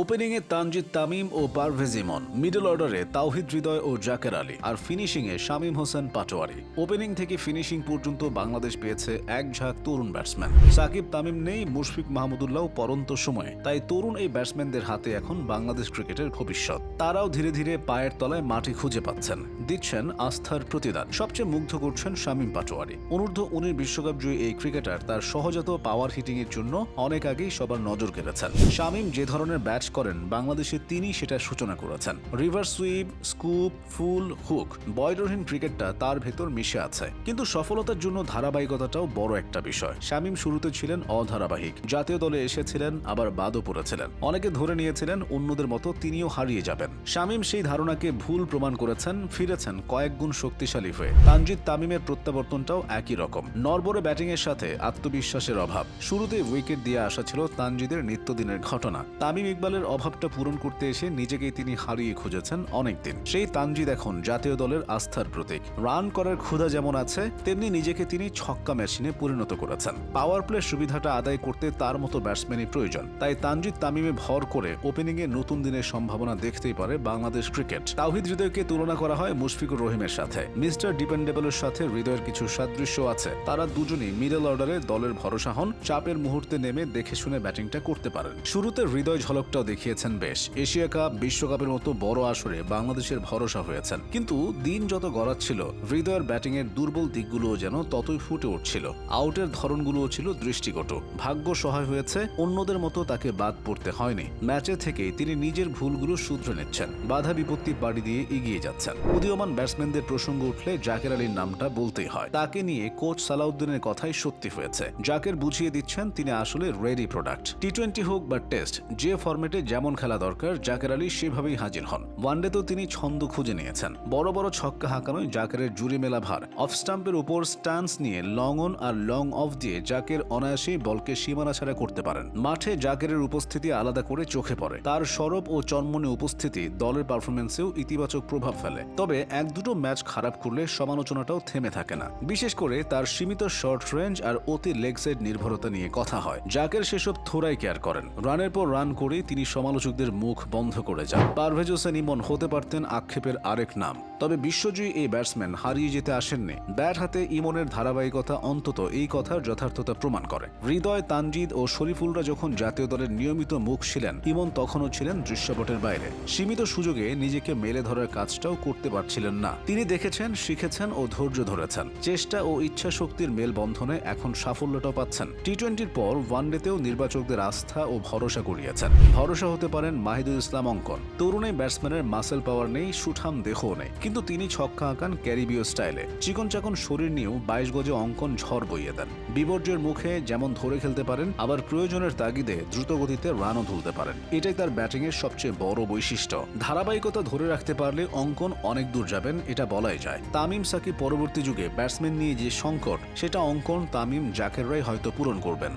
ওপেনিংয়ে তানজিদ তামিম ও পারভেজ ইমন মিডল অর্ডারে তাওহিদ হৃদয় ও জাকের আলী, আর ফিনিশিংয়ে শামীম হোসেন পাটোয়ারি। ওপেনিং থেকে ফিনিশিং পর্যন্ত বাংলাদেশ পেয়েছে এক ঝাঁক তরুণ ব্যাটসম্যান সাকিব তামিম নেই, মুশফিক মাহমুদুল্লাহ পরন্ত সময়ে। তাই তরুণ এই ব্যাটসম্যানদের হাতে এখন বাংলাদেশ ক্রিকেটের ভবিষ্যৎ। তারাও ধীরে ধীরে পায়ের তলায় মাটি খুঁজে পাচ্ছেন। দিচ্ছেন আস্থার প্রতিদান। সবচেয়ে মুগ্ধ করছেন শামীম পাটোয়ারি। অনূর্ধ্ব উনিশ বিশ্বকাপ জয়ী এই ক্রিকেটার তার সহজাত পাওয়ার হিটিং এর জন্য অনেক আগেই সবার নজর কেড়েছেন। শামীম যে ধরনের ব্যাট করেন, বাংলাদেশে তিনি সেটা সূচনা করেছেন। Reverse sweep scoop pull hook বয়ডরহীন ক্রিকেটটা তার ভেতর মিশে আছে। কিন্তু সফলতার জন্য ধারাবাহিকতাটাও বড় একটা বিষয়। শামীম শুরুতে ছিলেন অধারাবাহিক। জাতীয় দলে এসেছিলেন, আবার বাদও পড়েছিলেন। অনেকে ধরে নিয়েছিলেন, অন্যদের মতো তিনিও হারিয়ে যাবেন। শামীম সেই ধারণাকে ভুল প্রমাণ করেছেন, ফিরেছেন কয়েক গুণ শক্তিশালী হয়ে। তানজিদ তামিমের প্রত্যাবর্তনটাও একই রকম। নরবরে ব্যাটিং এর সাথে আত্মবিশ্বাসের অভাব। শুরুতে উইকেট দিয়ে আসা ছিল তানজিদের নিত্যদিনের ঘটনা। তামিম ইকবালের অভাবটা পূরণ করতে এসে নিজেকেই তিনি হারিয়ে খুঁজেছেন অনেকদিন। সেই তানজিদ এখন জাতীয় দলের আস্থার প্রতীক। রান করার ক্ষুধা যেমন আছে, তেমনি নিজেকে তিনি ছক্কা মেশিনে পরিণত করেছেন। পাওয়ার প্লে সুবিধাটা আদায় করতে তার মতো ব্যাটসম্যানই প্রয়োজন। তাই তানজিদ তামিমে ভর করে ওপেনিংয়ে নতুন দিনের সম্ভাবনা দেখতেই পারে বাংলাদেশ ক্রিকেট। তাওহিদ হৃদয়কে তুলনা করা হয় মুশফিকুর রহিমের সাথে। মিস্টার ডিপেন্ডেবলের সাথে হৃদয়ের কিছু সাদৃশ্য আছে। তারা দুজনই মিডল অর্ডারে দলের ভরসা হন, চাপের মুহূর্তে নেমে দেখে শুনে ব্যাটিংটা করতে পারেন। শুরুতে হৃদয় ঝলকটাও দেখিয়েছেন বেশ। এশিয়া কাপ, বিশ্বকাপের মতো বড় আসরে বাংলাদেশের ভরসা হয়েছেন। কিন্তু দিন যত গড়াচ্ছিল, হৃদয়ের ব্যাটিংয়ের দুর্বল দিকগুলোও যেন ততই ফুটে উঠছিল। আউটের ধরনগুলোও ছিল দৃষ্টিকটু। ভাগ্য সহায় হয়েছে, অন্যদের মতো তাকে বাদ পড়তে হয়নি। ম্যাচে থেকেই তিনি নিজের ভুলগুলো শুধরে নিচ্ছেন। বাধা বিপত্তি পাড়ি দিয়ে এগিয়ে যাচ্ছেন। উদীয়মান ব্যাটসম্যানদের প্রসঙ্গ উঠলে জাকের আলীর নামটা বলতেই হয়। তাকে নিয়ে কোচ সালাউদ্দিনের কথাই সত্যি হয়েছে। জাকের বুঝিয়ে দিচ্ছেন, তিনি আসলে রেডি প্রোডাক্ট। টি টোয়েন্টি হোক বা টেস্ট, যে ফরম্যাটে যেমন খেলা দরকার, জাকের আলী সেভাবেই হাজির হন। ওয়ানডেতেও তিনি ছন্দ খুঁজে নিয়েছেন। বড় বড় ছক্কা হাঁকানোয় জাকেরের জুড়ি মেলা ভার। অফ স্টাম্পের উপর স্টান্স নিয়ে লং অন আর লং অফ দিয়ে জাকের অনায়াসেই বলকে সীমানা ছাড়া করতে পারেন। মাঠে জাকেরের উপস্থিতি আলাদা করে চোখে পড়ে। তার সরব ও চন্মনে উপস্থিতি দলের পারফরমেন্সেও ইতিবাচক প্রভাব ফেলে। তবে এক দুটো ম্যাচ খারাপ করলে সমালোচনাটাও থেমে থাকে না। বিশেষ করে তার সীমিত শর্ট রেঞ্জ আর অতি লেগ সাইড নির্ভরতা নিয়ে কথা হয়। জাকের সেসব থোড়াই কেয়ার করেন। রানের পর রান করে তিনি সমালোচকদের মুখ বন্ধ করে যান। পারভেজ হোসেন ইমন হতে পারতেন আক্ষেপের আরেক নাম। তবে বিশ্বজয়ী এই ব্যাটসম্যান হারিয়ে যেতে আসেননি। ব্যাট হাতে ইমনের ধারাবাহিকতা অন্তত এই কথার যথার্থতা প্রমাণ করে। হৃদয়, তানজিদ ও শরীফুলরা যখন জাতীয় দলের নিয়মিত মুখ ছিলেন, ইমন তখনও ছিলেন দৃশ্যপটের বাইরে। সীমিত সুযোগে নিজেকে মেলে ধরার কাজটাও করতে পারছিলেন না। তিনি দেখেছেন, শিখেছেন ও ধৈর্য ধরেছেন। চেষ্টা ও ইচ্ছা শক্তির মেলবন্ধনে এখন সাফল্যটাও পাচ্ছেন। টি টোয়েন্টির পর ওয়ানডেতেও নির্বাচকদের আস্থা ও ভরসা করিয়েছেন ভরসা হতে পারেন মাহিদুল ইসলাম অঙ্কন। তরুণ ব্যাটসম্যানের মাসেল পাওয়ার নেই, সুঠাম দেহও নেই। কিন্তু তিনি ছক্কা আঁকান ক্যারিবীয় স্টাইলে। চিকন চাকন শরীর নিয়েও বাইশ গজে অঙ্কন ঝড় বইয়ে দেন। বিপর্যয়ের মুখে যেমন ধরে খেলতে পারেন, আবার প্রয়োজনের তাগিদে দ্রুত গতিতে রানও তুলতে পারেন। এটাই তার ব্যাটিংয়ের সবচেয়ে বড় বৈশিষ্ট্য। ধারাবাহিকতা ধরে রাখতে পারলে অঙ্কন অনেক দূর যাবেন, এটা বলাই যায়। তামিম সাকিব পরবর্তী যুগে ব্যাটসম্যান নিয়ে যে সংকট, সেটা অঙ্কন, তামিম জাকেররাই হয়তো পূরণ করবেন।